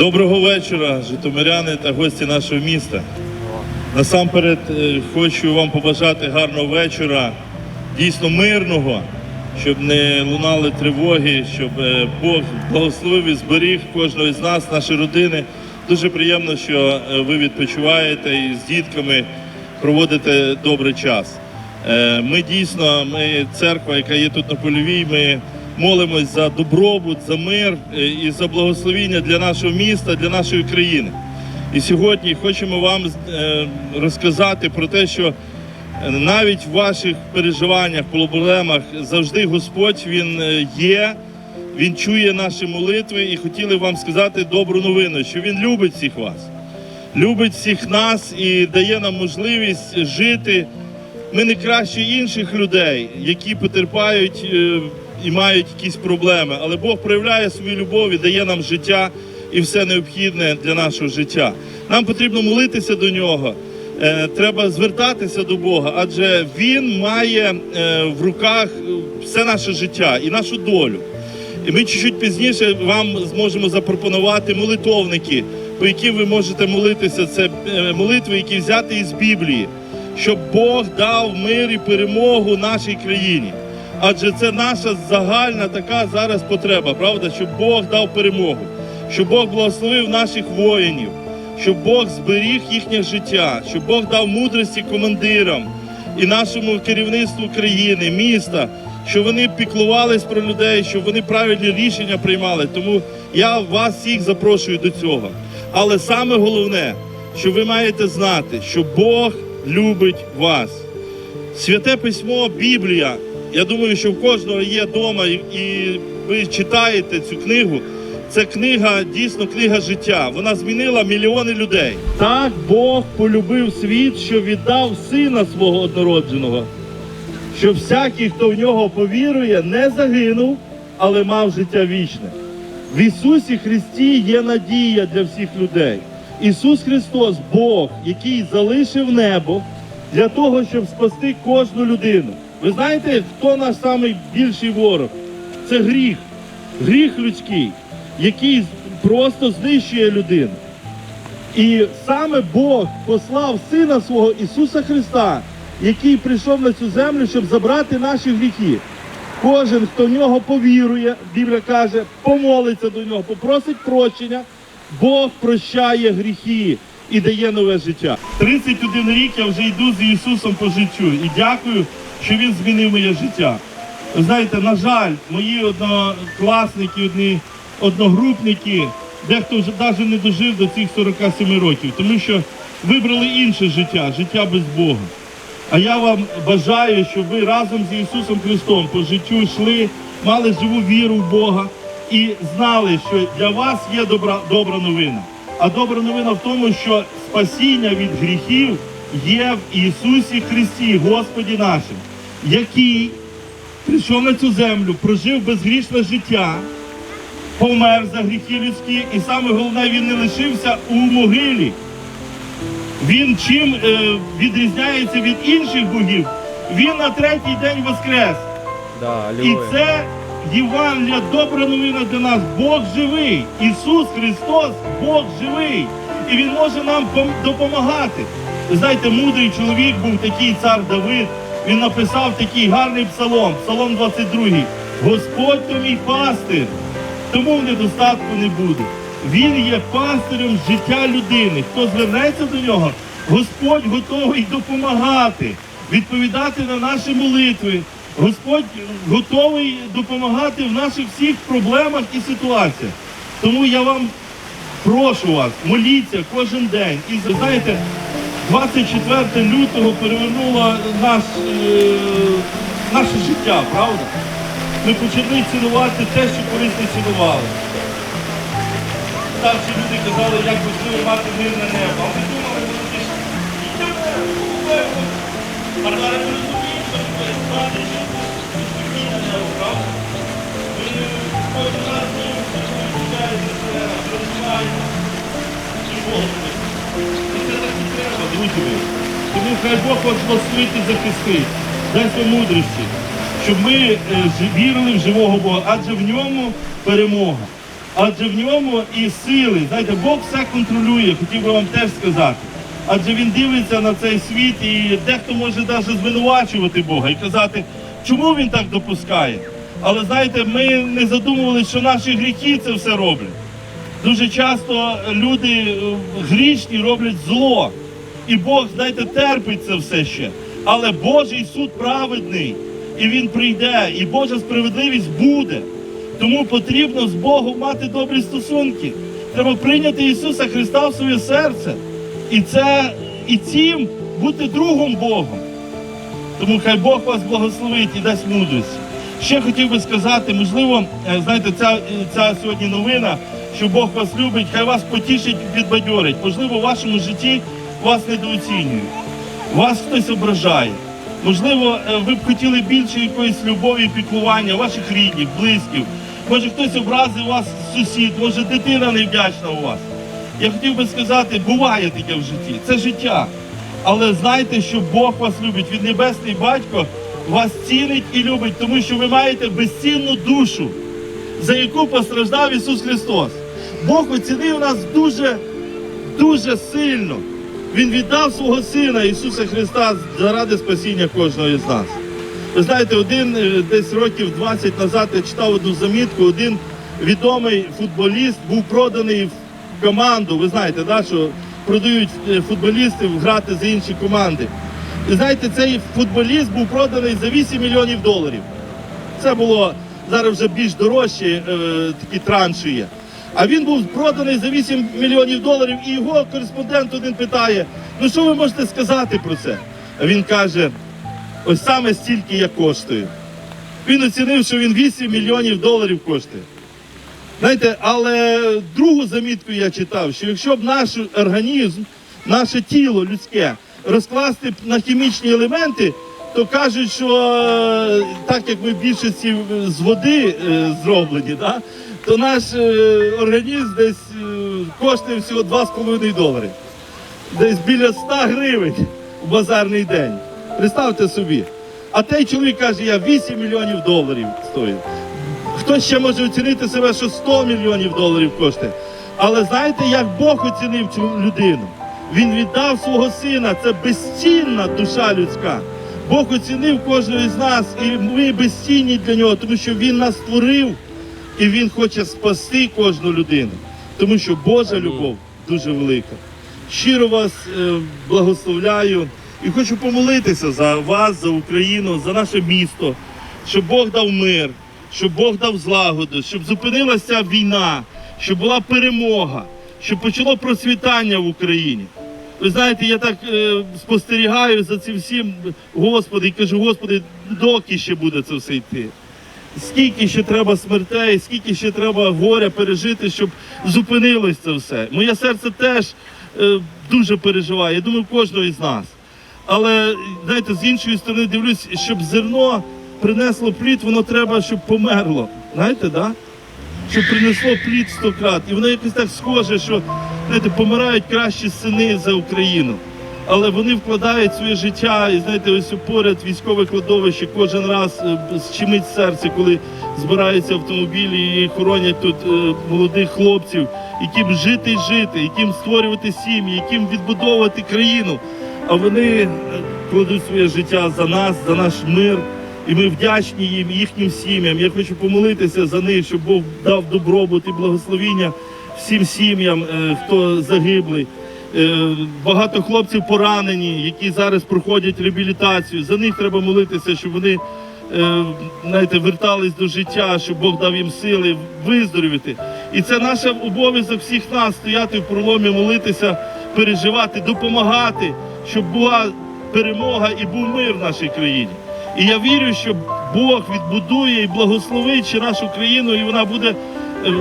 Доброго вечора, житомиряни та гості нашого міста. Насамперед е, хочу вам побажати гарного вечора, дійсно мирного, щоб не лунали тривоги, щоб е, Бог благословив і зберіг кожного з нас, наші родини. Дуже приємно, що е, ви відпочиваєте і з дітками проводите добрий час. Ми дійсно, ми церква, яка є тут на польовій, ми молимось за добробут, за мир е, і за благословіння для нашого міста, для нашої країни. І сьогодні хочемо вам е, розказати про те, що е, навіть в ваших переживаннях, проблемах завжди Господь Він є, Він чує наші молитви і хотіли вам сказати добру новину, що Він любить всіх вас, любить всіх нас і дає нам можливість жити. Ми не краще інших людей, які потерпають і мають якісь проблеми, але Бог проявляє свою любов і дає нам життя і все необхідне для нашого життя. Нам потрібно молитися до нього. е, Треба звертатися до Бога, адже Він має е, в руках все наше життя і нашу долю. І ми чуть-чуть пізніше вам зможемо запропонувати молитовники, по яким ви можете молитися. Це е, молитви, які взяти із Біблії, щоб Бог дав мир і перемогу нашій країні. Адже це наша загальна така зараз потреба, правда, щоб Бог дав перемогу, щоб Бог благословив наших воїнів, щоб Бог зберіг їхнє життя, щоб Бог дав мудрості командирам і нашому керівництву країни, міста, щоб вони піклувались про людей, щоб вони правильні рішення приймали. Тому я вас всіх запрошую до цього. Але саме головне, що ви маєте знати, що Бог любить вас. Святе письмо, Біблія. Я думаю, що в кожного є вдома, і, ви читаєте цю книгу. Це книга, дійсно книга життя. Вона змінила мільйони людей. Так Бог полюбив світ, що віддав сина свого однородженого, що всякий, хто в нього повірує, не загинув, але мав життя вічне. В Ісусі Христі є надія для всіх людей. Ісус Христос, Бог, який залишив небо для того, щоб спасти кожну людину. Ви знаєте, хто наш найбільший ворог? Це гріх, гріх людський, який просто знищує людину. І саме Бог послав Сина свого Ісуса Христа, який прийшов на цю землю, щоб забрати наші гріхи. Кожен, хто в нього повірує, Біблія каже, помолиться до нього, попросить прощення, Бог прощає гріхи і дає нове життя. 31 рік я вже йду з Ісусом по життю і дякую, що Він змінив моє життя. Ви знаєте, на жаль, мої однокласники, одні одногрупники, дехто вже навіть не дожив до цих 47 років, тому що вибрали інше життя, життя без Бога. А я вам бажаю, щоб ви разом з Ісусом Христом по життю йшли, мали живу віру в Бога і знали, що для вас є добра, добра новина. А добра новина в тому, що спасіння від гріхів є в Ісусі Христі, Господі нашим, який прийшов на цю землю, прожив безгрішне життя, помер за гріхи людські, і саме головне, він не лишився у могилі. Він чим е, відрізняється від інших богів? Він на третій день воскрес. Да, І це Євангелія, добра новина для нас. Бог живий. Ісус Христос, Бог живий. І Він може нам допомагати. Ви знаєте, мудрий чоловік був такий цар Давид. Він написав такий гарний псалом, псалом 22. Господь то мій пастир, тому в недостатку не буде. Він є пастирем життя людини. Хто звернеться до нього, Господь готовий допомагати, відповідати на наші молитви. Господь готовий допомагати в наших всіх проблемах і ситуаціях. Тому я вам прошу вас, моліться кожен день. І знаєте, 24 лютого перевернуло наш, е, наше життя, правда? Ми почали цінувати те, що колись не цінували. Старші люди казали, як важливо мати мирне небо. Треба. Тому хай Бог вас благословить і захистить. Дасть вам мудрості, щоб ми е, вірили в живого Бога, адже в ньому перемога. Адже в ньому і сили. Знаєте, Бог все контролює, хотів би вам теж сказати. Адже він дивиться на цей світ і дехто може навіть звинувачувати Бога і казати, чому він так допускає. Але знаєте, ми не задумувалися, що наші гріхи це все роблять. Дуже часто люди е, грішні роблять зло. І Бог, знаєте, терпить це все ще. Але Божий суд праведний, і він прийде, і Божа справедливість буде. Тому потрібно з Богом мати добрі стосунки. Треба прийняти Ісуса Христа в своє серце. І це і цим бути другом Богом. Тому хай Бог вас благословить і дасть мудрість. Ще хотів би сказати, можливо, е, знаєте, ця, ця сьогодні новина, що Бог вас любить, хай вас потішить, підбадьорить. Можливо, в вашому житті вас недооцінюють, вас хтось ображає. Можливо, е, ви б хотіли більше якоїсь любові піклування ваших рідних, близьких. Може хтось образив вас сусід, може дитина невдячна у вас. Я хотів би сказати, буває таке в житті. Це життя. Але знайте, що Бог вас любить. Він небесний батько вас цінить і любить, тому що ви маєте безцінну душу, за яку постраждав Ісус Христос. Бог оцінив нас дуже, дуже сильно. Він віддав свого Сина Ісуса Христа заради спасіння кожного із нас. Ви знаєте, один е, десь років 20 назад я читав одну замітку, один відомий футболіст був проданий в команду. Ви знаєте, да, що продають е, футболістів грати за інші команди. І знаєте, цей футболіст був проданий за 8 мільйонів доларів. Це було зараз вже більш дорожчі е, такі транші є. А він був проданий за 8 мільйонів доларів, і його кореспондент один питає: ну що ви можете сказати про це? А він каже: ось саме стільки я коштую. Він оцінив, що він 8 мільйонів доларів коштує. Знаєте, але другу замітку я читав, що якщо б наш організм, наше тіло людське розкласти на хімічні елементи, то кажуть, що е, так як ми в більшості з води е, зроблені, да, то наш е, організм десь е, коштує всього 2,5 долари. Десь біля 100 гривень в базарний день. Представте собі. А той чоловік каже, я 8 мільйонів доларів стою. Хтось ще може оцінити себе, що 100 мільйонів доларів коштує. Але знаєте, як Бог оцінив цю людину? Він віддав свого сина. Це безцінна душа людська. Бог оцінив кожного з нас, і ми безцінні для нього, тому що Він нас створив і Він хоче спасти кожну людину. Тому що Божа любов дуже велика. Щиро вас е, благословляю і хочу помолитися за вас, за Україну, за наше місто, щоб Бог дав мир, щоб Бог дав злагоду, щоб зупинилася війна, щоб була перемога, щоб почало процвітання в Україні. Ви знаєте, я так е, спостерігаю за цим всім, Господи, і кажу, Господи, доки ще буде це все йти? Скільки ще треба смертей, скільки ще треба горя пережити, щоб зупинилось це все. Моє серце теж е, дуже переживає. Я думаю, кожного із нас. Але знаєте, з іншої сторони дивлюсь, щоб зерно принесло плід, воно треба, щоб померло. Знаєте, да? Щоб принесло плід сто крат. І воно якось так схоже, що знаєте, помирають кращі сини за Україну. Але вони вкладають своє життя, і знаєте, ось поряд військове кладовище кожен раз щемить серце, коли збираються автомобілі і хоронять тут е, молодих хлопців, яким жити і жити, яким створювати сім'ї, яким відбудовувати країну. А вони е, кладуть своє життя за нас, за наш мир. І ми вдячні їм, їхнім сім'ям. Я хочу помолитися за них, щоб Бог дав добробут і благословіння всім сім'ям, е, хто загиблий. Е, Багато хлопців поранені, які зараз проходять реабілітацію. За них треба молитися, щоб вони е, знаєте, вертались до життя, щоб Бог дав їм сили виздоровіти. І це наш обов'язок всіх нас стояти в проломі, молитися, переживати, допомагати, щоб була перемога і був мир в нашій країні. І я вірю, що Бог відбудує і благословить нашу країну, і вона буде е,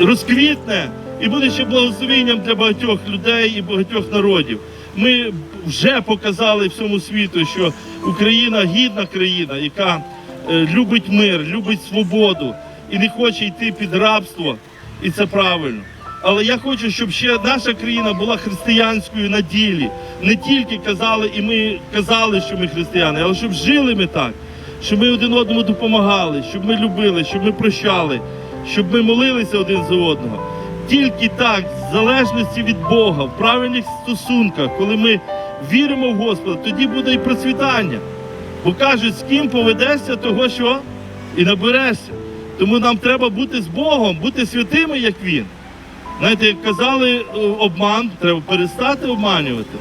розквітне і буде ще благословенням для багатьох людей і багатьох народів. Ми вже показали всьому світу, що Україна гідна країна, яка е, любить мир, любить свободу і не хоче йти під рабство, і це правильно. Але я хочу, щоб ще наша країна була християнською на ділі. Не тільки казали, і ми казали, що ми християни, але щоб жили ми так, щоб ми один одному допомагали, щоб ми любили, щоб ми прощали, щоб ми молилися один за одного. Тільки так, в залежності від Бога, в правильних стосунках, коли ми віримо в Господа, тоді буде і процвітання. Бо кажуть, з ким поведешся, того що і наберешся. Тому нам треба бути з Богом, бути святими, як Він. Знаєте, як казали, е, обман, треба перестати обманювати.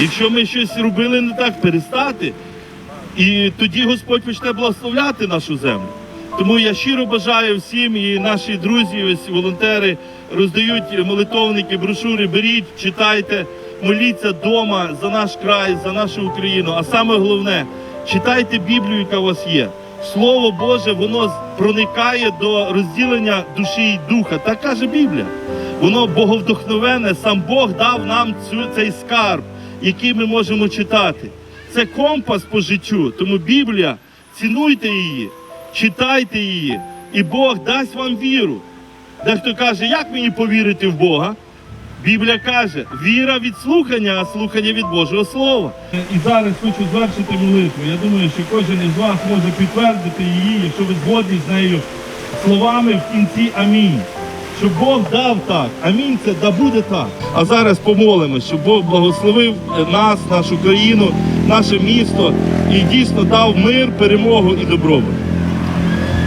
Якщо ми щось робили не так, перестати. І тоді Господь почне благословляти нашу землю. Тому я щиро бажаю всім, і наші друзі, ось волонтери роздають молитовники, брошури, беріть, читайте, моліться вдома за наш край, за нашу Україну. А саме головне, читайте Біблію, яка у вас є. Слово Боже, воно проникає до розділення душі і духа. Так каже Біблія. Воно боговдохновене, сам Бог дав нам цю, цей скарб, який ми можемо читати. Це компас по життю. Тому Біблія, цінуйте її, читайте її, і Бог дасть вам віру. Дехто каже, як мені повірити в Бога? Біблія каже, віра від слухання, а слухання від Божого Слова. І зараз хочу звершити молитву. Я думаю, що кожен із вас може підтвердити її, якщо ви згодні з нею словами в кінці Амінь. Щоб Бог дав так. Амінь це да буде так. А зараз помолимось, щоб Бог благословив нас, нашу країну, наше місто і дійсно дав мир, перемогу і добробут.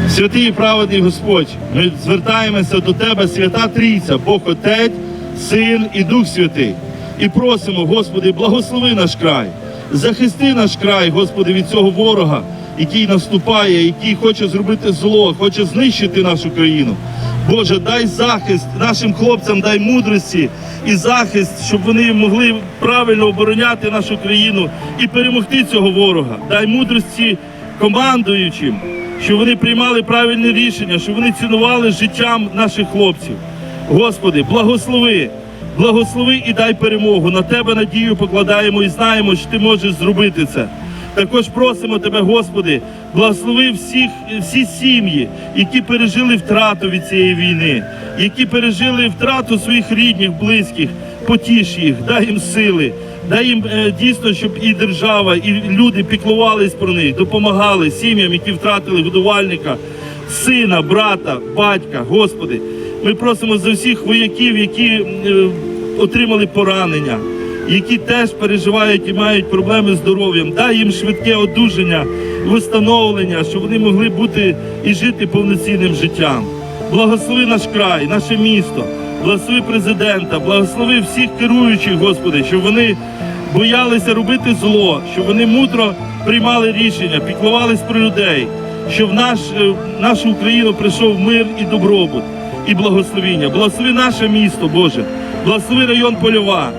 Святий і праведний Господь, ми звертаємося до Тебе, свята Трійця, Бог Отець, Син і Дух Святий. І просимо, Господи, благослови наш край, захисти наш край, Господи, від цього ворога, який наступає, який хоче зробити зло, хоче знищити нашу країну. Боже, дай захист нашим хлопцям, дай мудрості і захист, щоб вони могли правильно обороняти нашу країну і перемогти цього ворога. Дай мудрості командуючим, щоб вони приймали правильні рішення, щоб вони цінували життям наших хлопців. Господи, благослови, благослови і дай перемогу. На тебе надію покладаємо і знаємо, що ти можеш зробити це. Також просимо тебе, Господи, благослови всіх, всі сім'ї, які пережили втрату від цієї війни, які пережили втрату своїх рідних, близьких, потіш їх, дай їм сили, дай їм е, дійсно, щоб і держава, і люди піклувались про них, допомагали сім'ям, які втратили годувальника, сина, брата, батька, Господи. Ми просимо за всіх вояків, які е, отримали поранення, які теж переживають і мають проблеми з здоров'ям. Дай їм швидке одужання, встановлення, щоб вони могли бути і жити повноцінним життям. Благослови наш край, наше місто, благослови президента, благослови всіх керуючих, Господи, щоб вони боялися робити зло, щоб вони мудро приймали рішення, піклувались про людей, щоб в наш, е, в нашу Україну прийшов мир і добробут, і благословіння. Благослови наше місто, Боже, благослови район Польова.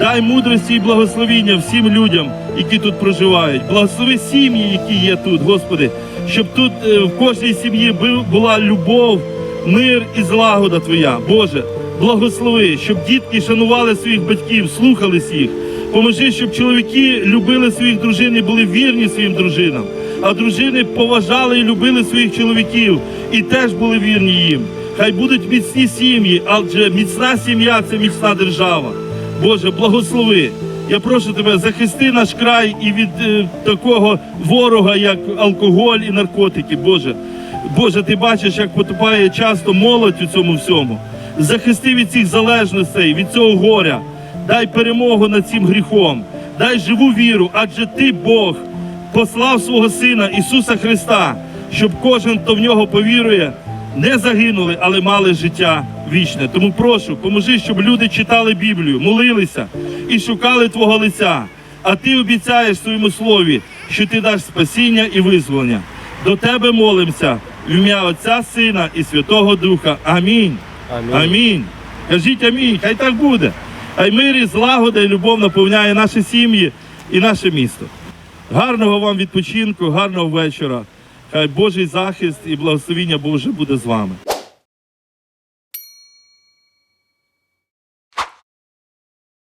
Дай мудрості і благословіння всім людям, які тут проживають. Благослови сім'ї, які є тут, Господи, щоб тут е, в кожній сім'ї бу- була любов, мир і злагода Твоя. Боже, благослови, щоб дітки шанували своїх батьків, слухались їх. Поможи, щоб чоловіки любили своїх дружин і були вірні своїм дружинам, а дружини поважали і любили своїх чоловіків і теж були вірні їм. Хай будуть міцні сім'ї, адже міцна сім'я це міцна держава. Боже, благослови. Я прошу тебе, захисти наш край і від е, такого ворога, як алкоголь і наркотики. Боже, Боже, ти бачиш, як потупає часто молодь у цьому всьому. Захисти від цих залежностей, від цього горя. Дай перемогу над цим гріхом, дай живу віру, адже ти Бог послав свого Сина Ісуса Христа, щоб кожен, хто в нього повірує, не загинули, але мали життя вічне. Тому прошу, поможи, щоб люди читали Біблію, молилися і шукали Твого лиця. А ти обіцяєш в своєму слові, що ти даш спасіння і визволення. До тебе молимося в ім'я Отця, Сина і Святого Духа. Амінь. Амінь. Амінь. Кажіть амінь. Хай так буде. Хай мир і злагода і любов наповняє наші сім'ї і наше місто. Гарного вам відпочинку, гарного вечора. Хай Божий захист і благословіння Боже буде з вами.